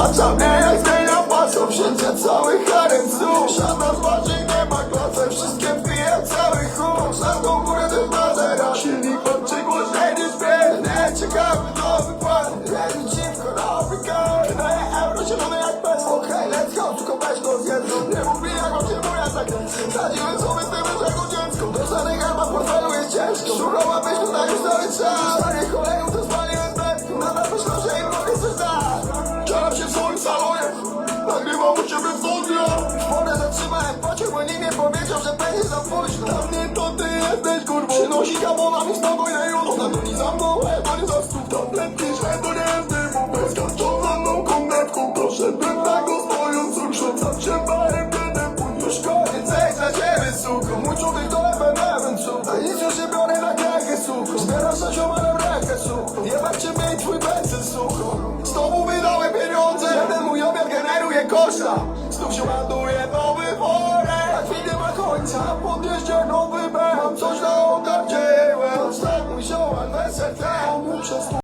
Rozpacza mnie jak zmienia pasą Wszędzie cały harem cud Żadna z nie ma klocek Wszystkie pije cały chór. Żadną górę tym bazera Silnik patrzy głośniej niż bieg Nie ciekawy to wypadnie Jedzie dziwko na Afrykę. Wydaje euro zielone jak peso Okej, let's go, tylko weź go zjedz Nie mów mi jak on się moja zakręci Zadziłem sobie z tym jako dziecko. Do żadnych w portfelu jest ciężko. Szurowa myśl tutaj już cały czas późno Dla mnie to ty jesteś kurwą Przynosi kabona mi spokojne jutro Na drogi za mną, nie za stóp Tabletki, że to nie jest dymu Bezkarczoną komnatką Doszedłem tak go stojąc Ukrzącam się barem, będę pójść Już koniec, ej, za ciebie suko Mój człowiek to FNM, cuda Nic już nie biorę na krakę, suko Zbierasz na ziomarem rękę, suko Jebać ciebie i twój benzyn, suko Z tobą wydałem pieniądze Jeden mój obiad generuje kosza. Znów się ładuje na podjeździe nowy BM, coś na ogardzie Zostaw mój zioła, weselce, muszę